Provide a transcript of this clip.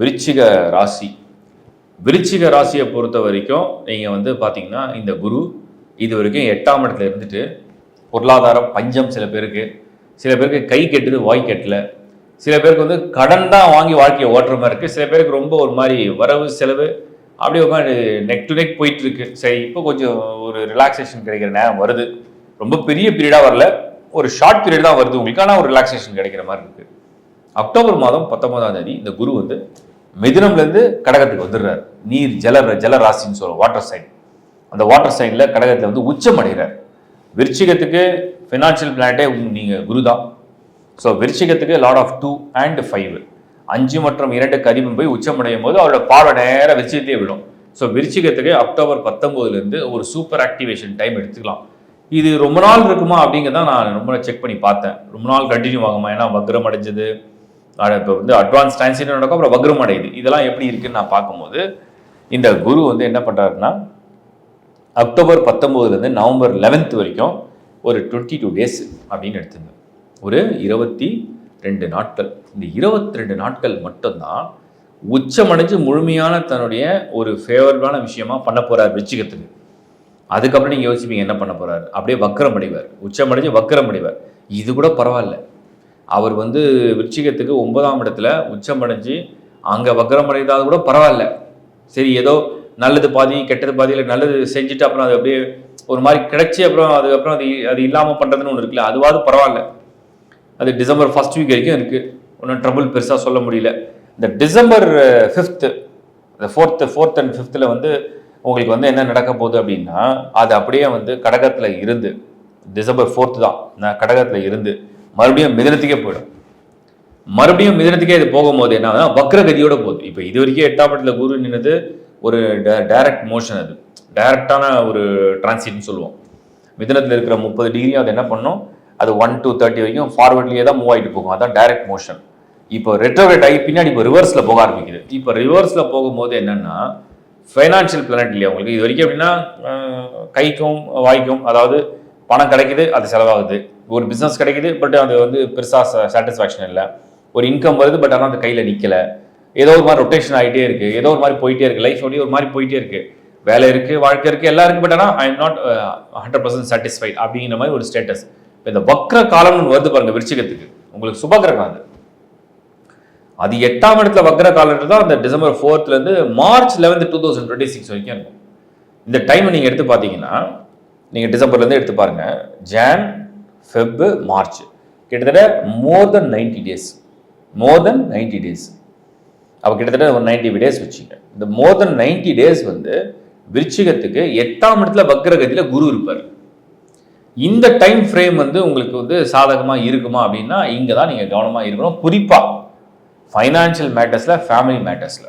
விருச்சிக ராசி. விருச்சிக ராசியை பொறுத்த வரைக்கும் நீங்கள் வந்து பார்த்தீங்கன்னா இந்த குரு இது வரைக்கும் எட்டாம் இடத்துல இருந்துட்டு பொருளாதாரம் பஞ்சம் சில பேருக்கு. சில பேருக்கு கை கெட்டுது வாய் கெட்டல. சில பேருக்கு வந்து கடன் தான் வாங்கி வாழ்க்கையை ஓட்டுற மாதிரி இருக்குது சில பேருக்கு ரொம்ப ஒரு மாதிரி வரவு செலவு. அப்படியே உட்காந்து நெக் டு நெக் போயிட்டு இருக்கு. சரி இப்போ கொஞ்சம் ஒரு ரிலாக்ஸேஷன் கிடைக்கிற நேரம் வருது. ரொம்ப பெரிய பீரியடாக வரல. ஒரு ஷார்ட் பீரியட் தான் வருது உங்களுக்கு. ஆனால் ஒரு ரிலாக்ஸேஷன் கிடைக்கிற மாதிரி இருக்குது அக்டோபர் மாதம் பத்தொன்பதாம் தேதி இந்த குரு வந்து மிதுனம்லேருந்து கடகத்துக்கு வந்துடுறார். நீர் ஜல ஜல ராசின்னு சொல்லுவோம் வாட்டர் சைன் அந்த வாட்டர் சைனில் கடகத்தில் வந்து உச்சம் அடைகிறார். விருச்சிகத்துக்கு ஃபினான்ஷியல் பிளானட்டே நீங்கள் குரு தான் so விருச்சிகத்துக்கு lord of two and five அஞ்சு மற்றும் இரண்டு கரிமம் போய் உச்சமடையும் போது அவரோட பார்வை நேராக விருச்சிகத்தையே விடும் ஸோ விருச்சிகத்துக்கு அக்டோபர் பத்தொம்போதுலேருந்து ஒரு சூப்பர் ஆக்டிவேஷன் டைம் எடுத்துக்கலாம். இது ரொம்ப நாள் இருக்குமா அப்படிங்கிறத நான் ரொம்ப செக் பண்ணி பார்த்தேன். ரொம்ப நாள் கண்டினியூ ஆகுமா? ஏன்னா வக்ரம் அடைஞ்சது. இப்போ வந்து அட்வான்ஸ் டிரான்சிட் நடக்கும் அப்புறம் வக்ரம் அடையுது இதெல்லாம் எப்படி இருக்குன்னு நான் பார்க்கும்போது இந்த குரு வந்து என்ன பண்ணுறாருன்னா அக்டோபர் பத்தொம்போதுலேருந்து நவம்பர் லெவன்த் வரைக்கும் ஒரு டுவெண்ட்டி டூ டேஸ் அப்படின்னு எடுத்துங்க ஒரு இருபத்தி ரெண்டு நாட்கள். இந்த இருபத்தி ரெண்டு நாட்கள் மட்டும்தான் உச்சமடைஞ்சு முழுமையான தன்னுடைய ஒரு ஃபேவரபிளான விஷயமா பண்ண போகிறார் வெச்சிக்கத்துக்கு அதுக்கப்புறம் நீங்கள் யோசிப்பீங்க என்ன பண்ண போகிறார் அப்படியே வக்கரம் அடைவார் உச்சமடைஞ்சு வக்கரம் அடைவார் இது கூட பரவாயில்ல. அவர் வந்து விருச்சிகத்துக்கு ஒன்பதாம் இடத்துல உச்சமடைஞ்சு அங்கே வக்கரம் அடைந்தால் கூட பரவாயில்ல. சரி ஏதோ நல்லது பாதி கெட்டது பாதி இல்லை நல்லது செஞ்சுட்டு அப்புறம் அது அப்படியே ஒரு மாதிரி கிடைச்சி அப்புறம் அதுக்கப்புறம் அது அது இல்லாமல் பண்ணுறதுன்னு ஒன்று இருக்குல்ல அதுவாது பரவாயில்ல. அது டிசம்பர் ஃபர்ஸ்ட் வீக் வரைக்கும் இருக்குது ஒன்றும் ட்ரபுள் பெருசாக சொல்ல முடியல. இந்த டிசம்பர் ஃபிஃப்த்து இந்த ஃபோர்த்து ஃபோர்த் அண்ட் ஃபிஃப்த்தில் வந்து உங்களுக்கு வந்து என்ன நடக்க போகுது அப்படின்னா அது அப்படியே வந்து கடகத்தில் இருந்து டிசம்பர் ஃபோர்த்து தான் நான் கடகத்தில் இருந்து மறுபடியும் மிதனத்துக்கே போயிடும். மறுபடியும் மிதனத்துக்கே இது போகும்போது என்ன வக்ரகதியோட போகுது. இப்போ இது வரைக்கும் எட்டாம் இடத்துல குரு நின்னது ஒரு டைரக்ட் மோஷன் அது. டைரக்டான ஒரு டிரான்சிட்னு சொல்லுவோம். மிதனத்தில் இருக்கிற முப்பது டிகிரியும் அது என்ன பண்ணும்? அது ஒன் டு தேர்ட்டி வரைக்கும் ஃபார்வர்ட்லேயே தான் மூவ் ஆகிட்டு போகும். அதான் டைரக்ட் மோஷன் இப்போ ரெட்ரோவேட் ஆகி பின்னாடி இப்போ ரிவர்ஸில் போக ஆரம்பிக்குது. இப்போ ரிவர்ஸில் போகும்போது என்னென்னா ஃபைனான்ஷியல் பிளானட் இல்லையா உங்களுக்கு? இது வரைக்கும் எப்படின்னா கைக்கும் வாய்க்கும் அதாவது பணம் கிடைக்குது அது செலவாகுது. ஒரு பிஸ்னஸ் கிடைக்குது பட் அது வந்து பெருசாக சாட்டிஸ்ஃபேக்ஷன் இல்லை. ஒரு இன்கம் வருது பட் ஆனால் அந்த கையில் நிற்கலை ஏதோ ஒரு மாதிரி ரொட்டேஷன் ஆகிட்டே இருக்குது ஏதோ ஒரு மாதிரி போயிட்டே இருக்குது லைஃப் அப்படியே ஒரு மாதிரி போயிட்டே இருக்குது வேலை இருக்குது வாழ்க்கை இருக்குது எல்லாம் இருக்குது பட் ஆனால் I am not hundred percent satisfied அப்படிங்கிற மாதிரி ஒரு ஸ்டேட்டஸ் இப்போ இந்த வக்ர காலம்னு வருது பாருங்கள் விருச்சிகத்துக்கு. உங்களுக்கு சுபகிரகம் அது. அது எட்டாம் இடத்துல வக்ர காலம் தான் அந்த December ஃபோர்த்லேருந்து March eleventh two thousand twenty six வரைக்கும் இருக்கும். இந்த டைமை நீங்கள் எடுத்து பார்த்தீங்கன்னா நீங்கள் டிசம்பர்லேருந்து எடுத்து பாருங்கள் ஜான் ஃபெப்பு மார்ச் கிட்டத்தட்ட more than ninety days more than ninety days அப்போ கிட்டத்தட்ட ஒரு நைன்டி டேஸ் வச்சுங்க இந்த மோர் தென் நைன்டி டேஸ் வந்து விருச்சிகத்துக்கு எட்டாம் இடத்துல வக்ரகதியில் குரு இருப்பார். இந்த டைம் ஃப்ரேம் வந்து உங்களுக்கு வந்து சாதகமாக இருக்குமா அப்படின்னா இங்கே தான் நீங்கள் கவனமாக இருக்கணும். குறிப்பாக ஃபைனான்ஷியல் மேட்டர்ஸில் ஃபேமிலி மேட்டர்ஸில்